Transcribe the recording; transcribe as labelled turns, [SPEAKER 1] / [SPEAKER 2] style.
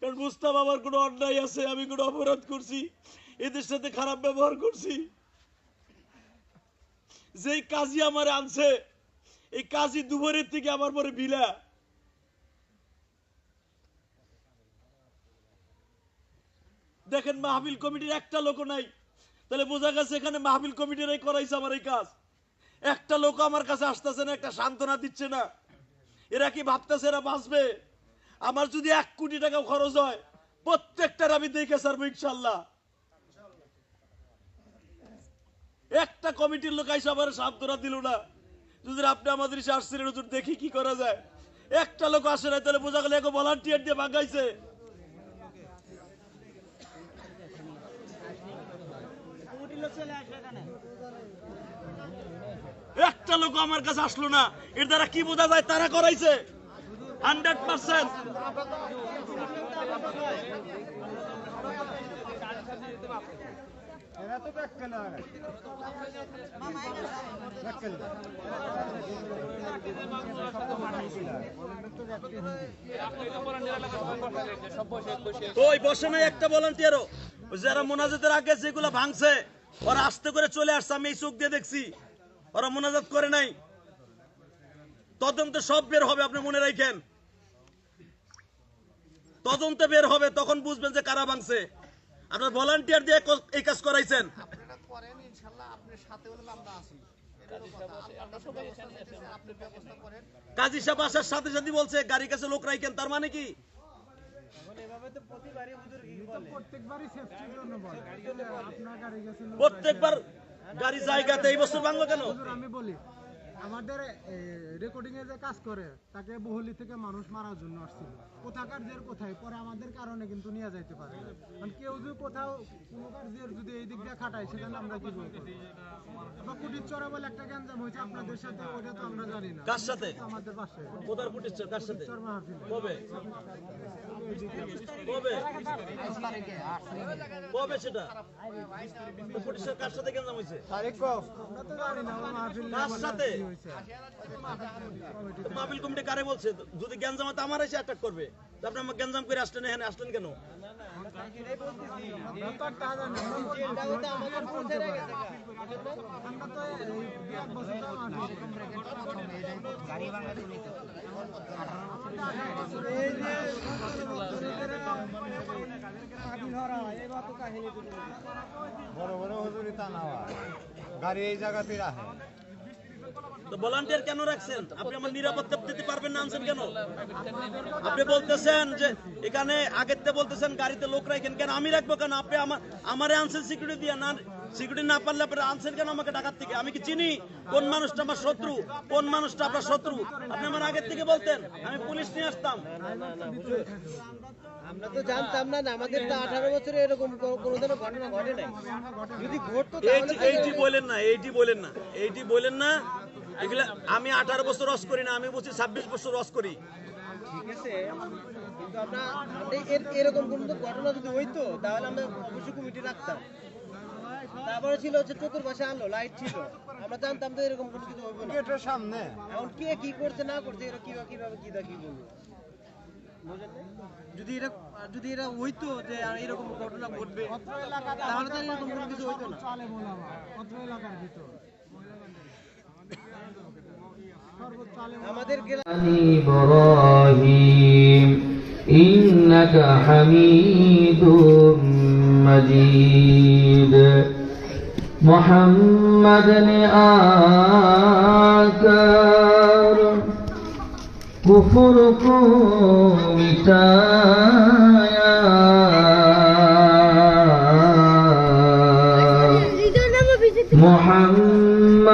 [SPEAKER 1] কারণ মুস্তাফ আমার কোনো অন্যায় আছে, আমি কোনো অপরাধ করছি, এদের সাথে খারাপ ব্যবহার করছি। যেই কাজী আমার আনছে, এই কাজী থেকে আমার পরে বিলা। দেখেন মাহবিল কমিটির একটা লোক নাই। তাহলে বোঝা গেছে এখানে মাহবিল কমিটিরাই করাইছে আমার এই কাজ। একটা লোক আমার কাছে আসতেছে না, একটা সান্ত্বনা দিচ্ছে না। এরা কি ভাবতেছে এরা বাঁচবে? আমার যদি এক কোটি টাকা খরচ হয়, প্রত্যেকটার আমি দেখে সারবো ইনশাল্লাহ। একটা কমিটির লোক আইসা সান্ত্বনা দিল না। যদি আপনি আমাদের আসছিলেন দেখি কি করা যায়। একটা লোক আসে না তাহলে বোঝা গেল এক ভলান্টিয়ার দিয়ে ভাগাইছে। একটা লোক আমার কাছে আসলো না। এর দ্বারা কি বোঝা যায়? তারা করাইছে। Hundred percent. ওই একটা ভলান্টিয়ারও যারা মোনাজাতের আগে যেগুলো ভাঙছে, ওরা আস্তে করে চলে আসছে, আমি এই চোখ দিয়ে দেখছি। ওরা মোনাজাত করে নাই। তদন্তে সব বের হবে আপনি মনে রাখেন। তদন্তে বের হবে তখন বুঝবেন যে কারা ভাঙছে। আপনার ভলান্টিয়ার দিয়ে এই কাজ করাইছেন। কাজী সাহেব আসার সাথে সাথে বলছে গাড়ির কাছে লোক রাখেন তার মানে কি?
[SPEAKER 2] বলে? লোক
[SPEAKER 1] প্রত্যেকবার গাড়ি জায়গাতে এই বছর ভাঙলো কেন?
[SPEAKER 2] আমি বলি আমাদের রেকর্ডিং এ যে কাজ করে তাকে বহুলি থেকে মানুষ মারার জন্য আসছিল। কোথাকার জের কোথায়? পরে আমাদের কারণে কিন্তু নিয়ে যাইতে পারে কারণ কেউ যদি কোথাও কোনোকার জের যদি এই দিক দিয়ে খাটায় সেখানে আমরা কি বলব? বা কুটির চড়া বলে একটা গ্যাঞ্জাম হয়েছে আপনাদের সাথে ওটা তো আমরা জানি না।
[SPEAKER 1] কার সাথে?
[SPEAKER 2] আমাদের পাশে
[SPEAKER 1] কোথার কুটির কার সাথে?
[SPEAKER 2] চর মাহফিল।
[SPEAKER 1] কবে? কবে? কবে সেটা? তো পুলিশের কার সাথে কেন হয়েছে?
[SPEAKER 2] তারিখ আমরা তো জানি না মাহফিল
[SPEAKER 1] কার সাথে? মাহফিল কমিটি কারে বলছে? যদি গ্যাঞ্জাম হয় তো আমার এসে অ্যাটাক করবে আপনি আমার গ্যাঞ্জাম করে আসলেন এখানে আসলেন কেন?
[SPEAKER 3] বড় বড় হুজুরি তা না গাড়ি এই জায়গাতে রাখে
[SPEAKER 1] তো ভলান্টিয়ার কেন রাখছেন? আপনি আমার নিরাপত্তা দিতে পারবেন না আনছেন কেন? আপনি বলতেছেন যে এখানে আগের থেকে বলতেছেন গাড়িতে লোক রাখেন কেন? আমি রাখব কেন? আপনি আমার আমারে আনছেন সিকিউরিটি দিয়ে না সিকিউরিটি না পারলে আপনি আনছেন কেন আমাকে ঢাকার থেকে? আমি কি চিনি? কোন মানুষটা আমার শত্রু? কোন মানুষটা আপনার শত্রু? আপনি আমার আগের থেকে বলতেন আমি পুলিশ নিয়ে আসতাম।
[SPEAKER 4] আমরা তো জানতাম না আমাদের তো আঠারো বছরে এরকম কোনোদিনও ঘটনা ঘটে নাই। যদি ঘটতো তাহলে
[SPEAKER 1] এইটি বলেন না এইটি বলেন না এইটি বলেন না এগুলা আমি আঠারো বছর রস করি না আমি বলছি ছাব্বিশ বছর রস করি।
[SPEAKER 4] ঠিক আছে এরকম কোনো ঘটনা যদি হইতো তাহলে আমরা অবশ্যই কমিটি রাখতাম। তারপরে ছিল হচ্ছে চতুর্পাশে আলো লাইট ছিল। আমরা জানতাম তো এরকম কোনো কিছু না।
[SPEAKER 3] গেটের সামনে।
[SPEAKER 4] এখন কে কি করছে না করছে এরা কীভাবে কীভাবে কি দা কি বলব? যদি এরা যদি এরা হইতো যে আর এরকম ঘটনা ঘটবে তাহলে তো এরকম কোনো কিছু হইতো না।
[SPEAKER 2] অত্র এলাকার ভিতর।
[SPEAKER 5] إبراهيم إنك حميد مجيد محمد آكر كفر کو مٹایا